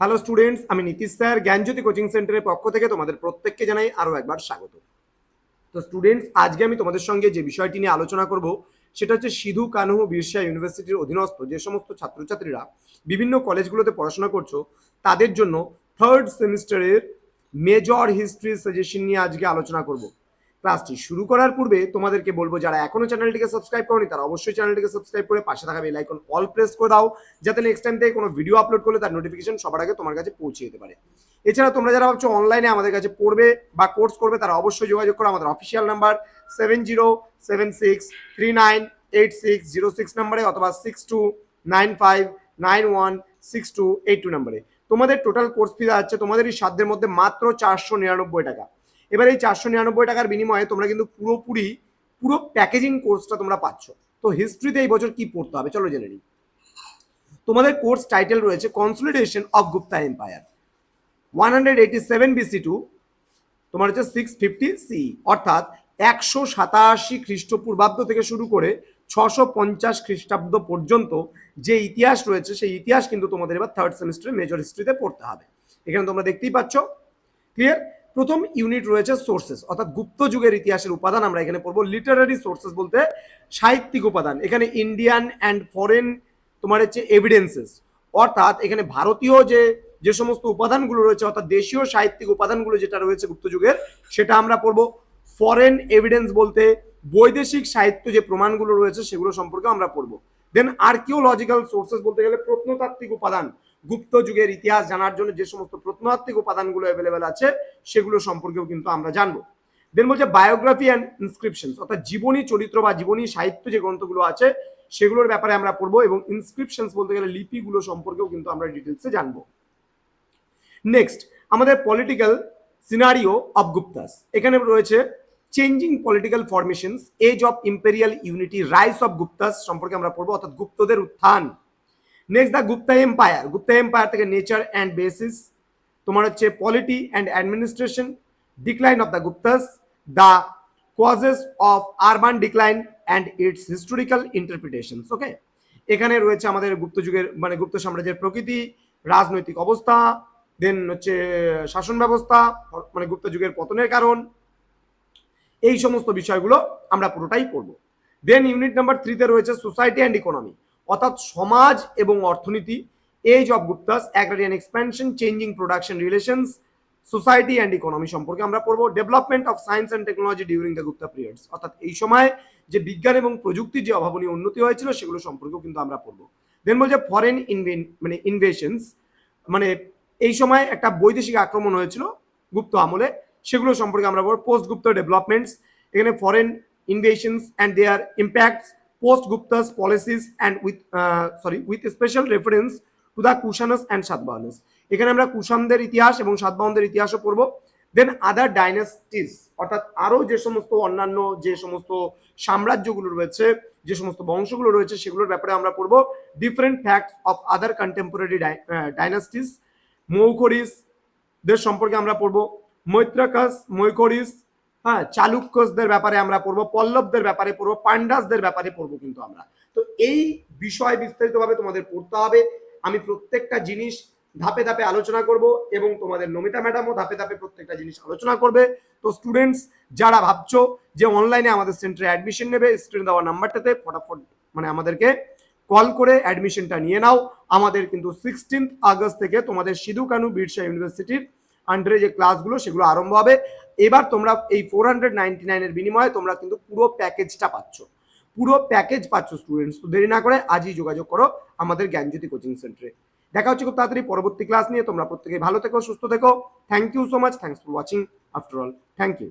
Hello students আমি Nitish sir. জ্ঞানজ্যোতি coaching সেন্টারের পক্ষ থেকে তোমাদের প্রত্যেককে জানাই আরও একবার স্বাগত। তো স্টুডেন্টস আজকে আমি তোমাদের সঙ্গে যে বিষয়টি নিয়ে আলোচনা করব, সেটা হচ্ছে সিধু কানহু বিরসা ইউনিভার্সিটির অধীনস্থ যে সমস্ত ছাত্রছাত্রীরা বিভিন্ন কলেজগুলোতে পড়াশোনা করছ, তাদের জন্য থার্ড সেমিস্টারের মেজর হিস্ট্রি সাজেশন নিয়ে আজকে আলোচনা করব। ক্লাসটি শুরু করার পূর্বে তোমাদেরকে বলব, যারা এখনও চ্যানেলটিকে সাবস্ক্রাইব করনি, তারা অবশ্যই চ্যানেলটিকে সাবস্ক্রাইব করে পাশে থাকা বেল আইকন অল প্রেস করে দাও, যাতে নেক্সট টাইম থেকে কোনো ভিডিও আপলোড করলে তার নোটিফিকেশন সবার আগে তোমার কাছে পৌঁছে যেতে পারে। এছাড়া তোমরা যারা ভাবছ অনলাইনে আমাদের কাছে পড়বে বা কোর্স করবে, তারা অবশ্যই যোগাযোগ করো, আমাদের official number seven zero seven six three nine eight six zero six নাম্বারে অথবা six two nine five nine one six two eight two নাম্বারে তোমাদের টোটাল কোর্স ফি তোমাদের এই সাধ্যের মধ্যে মাত্র চারশো নিরানব্বই টাকা। এবার এই চারশো নিরানব্বই টাকার বিনিময়ে তোমরা কিন্তু পুরোপুরি, পুরো প্যাকেজিং কোর্সটা তোমরা পাচ্ছ। তো হিস্ট্রিতে এই বছর কি পড়তে হবে? চলো জেনে নিই। তোমাদের কোর্স টাইটেল রয়েছে consolidation of Gupta empire one hundred eighty seven BC to তোমার হচ্ছে সিক্স ফিফটি সি অর্থাৎ একশো সাতাশি খ্রিস্টপূর্বাব্দ থেকে শুরু করে ছশো পঞ্চাশ খ্রিস্টাব্দ পর্যন্ত যে ইতিহাস রয়েছে, সেই ইতিহাস কিন্তু তোমাদের এবার থার্ড সেমিস্টারে মেজর হিস্ট্রিতে পড়তে হবে। এখানে তোমরা দেখতেই পাচ্ছ। ক্লিয়ার প্রথম ইউনিট রয়েছে সোর্সেস অর্থাৎ গুপ্ত যুগের ইতিহাসের উপাদান আমরা এখানে পড়ব। লিটারারি সোর্সেস বলতে সাহিত্যিক উপাদান। এখানে ইন্ডিয়ান অ্যান্ড ফরেন তোমার হচ্ছে এভিডেন্সেস অর্থাৎ এখানে ভারতীয় যে যে সমস্ত উপাদানগুলো রয়েছে, অর্থাৎ দেশীয় সাহিত্যিক উপাদানগুলো যেটা রয়েছে গুপ্ত যুগের, সেটা আমরা পড়ব। ফরেন এভিডেন্স বলতে বৈদেশিক সাহিত্য যে প্রমাণগুলো রয়েছে, সেগুলো সম্পর্কে আমরা পড়ব। দেন আর্কিওলজিক্যাল সোর্সেস বলতে গেলে প্রত্নতাত্ত্বিক উপাদান গুপ্ত যুগের ইতিহাস জানার জন্য যে সমস্ত প্রত্নতাত্ত্বিক উপাদানগুলো অ্যাভেলেবেল আছে, সেগুলো সম্পর্কেও কিন্তু আমরা জানব। দেন বলছে বায়োগ্রাফি অ্যান্ড ইনস্ক্রিপশন অর্থাৎ জীবনী, চরিত্র বা জীবনী, সাহিত্য যে গ্রন্থগুলো আছে, সেগুলোর ব্যাপারে আমরা পড়ব এবং ইনস্ক্রিপশনস বলতে গেলে লিপিগুলো সম্পর্কেও কিন্তু আমরা ডিটেলসে জানব। নেক্সট আমাদের পলিটিক্যাল সিনারিও অফ গুপ্তাস এখানে রয়েছে changing political formations age of imperial unity rise of Guptas সম্পর্কে আমরা পড়ব, অর্থাৎ গুপ্তদের উত্থান। Next the Gupta empire Gupta empire থেকে নেচার অ্যান্ড বেসিস তোমার হচ্ছে polity and administration decline of the Guptas the causes of urban decline and its historical interpretations okay এখানে রয়েছে আমাদের গুপ্ত যুগের মানে গুপ্ত সাম্রাজ্যের প্রকৃতি, রাজনৈতিক অবস্থা দেন হচ্ছে শাসন ব্যবস্থা মানে গুপ্ত যুগের পতনের কারণ। এই সমস্ত বিষয়গুলো আমরা পুরোটাই পড়ব। দেন ইউনিট নাম্বার থ্রিতে রয়েছে সোসাইটি অ্যান্ড ইকোনমি অর্থাৎ সমাজ এবং অর্থনীতি age of Guptas agrarian expansion changing production relations society and economy সম্পর্কে আমরা পড়ব। Development of science and technology during the Gupta periods অর্থাৎ এই সময় যে বিজ্ঞান এবং প্রযুক্তির যে অভাবনীয় উন্নতি হয়েছিল, সেগুলো সম্পর্কেও কিন্তু আমরা পড়ব। দেন বলছে ফরেন ইনভেন মানে ইনভেশনস মানে এই সময় একটা বৈদেশিক আক্রমণ হয়েছিল গুপ্ত আমলে, সেগুলো সম্পর্কে আমরা বলব পোস্ট গুপ্ত ডেভেলপমেন্টস এখানে foreign invasions and their impacts post Guptas policies and with sorry with special reference to the Kushans and Satavahanas এখানে আমরা কুষাণদের ইতিহাস এবং সাতবাহনদের ইতিহাসও পড়ব। দেন আদার ডাইনাস্টিস অর্থাৎ আরও যে সমস্ত অন্যান্য যে সমস্ত সাম্রাজ্যগুলো রয়েছে, যে সমস্ত বংশগুলো রয়েছে, সেগুলোর ব্যাপারে আমরা পড়ব। Different facts of other contemporary dynasties Maukharis, দের সম্পর্কে আমরা পড়ব। মৈত্রাকাস মৈখরিস হ্যাঁ চালুক্যসদের ব্যাপারে আমরা পড়ব, পল্লবদের ব্যাপারে পড়ব পান্ডাসদের ব্যাপারে পড়ব কিন্তু আমরা। তো এই বিষয় বিস্তারিতভাবে তোমাদের পড়তে হবে। আমি প্রত্যেকটা জিনিস ধাপে ধাপে আলোচনা করব এবং তোমাদের নমিতা ম্যাডামও ধাপে ধাপে প্রত্যেকটা জিনিস আলোচনা করবে। তো স্টুডেন্টস যারা ভাবছ যে অনলাইনে আমাদের সেন্টারে অ্যাডমিশন নেবে স্ক্রিনে দেওয়া নাম্বারটাতে ফটাফট মানে আমাদেরকে কল করে অ্যাডমিশনটা নিয়ে নাও। আমাদের কিন্তু সিক্সটিন্থ আগস্ট থেকে তোমাদের সিধু কানু বিরসা ইউনিভার্সিটির আন্ডারে যে ক্লাসগুলো সেগুলো আরম্ভ হবে। এবার তোমরা এই ফোর হান্ড্রেড নাইনটি নাইনের বিনিময়ে তোমরা কিন্তু পুরো প্যাকেজটা পাচ্ছ। পুরো প্যাকেজ পাচ্ছ স্টুডেন্টস তো দেরি না করে আজই যোগাযোগ করো আমাদের জ্ঞানজ্যোতি কোচিং সেন্টারে দেখা হচ্ছে খুব তাড়াতাড়ি পরবর্তী ক্লাস নিয়ে। তোমরা প্রত্যেকে ভালো থেকো, সুস্থ থেকো। Thank you so much thanks for watching after all thank you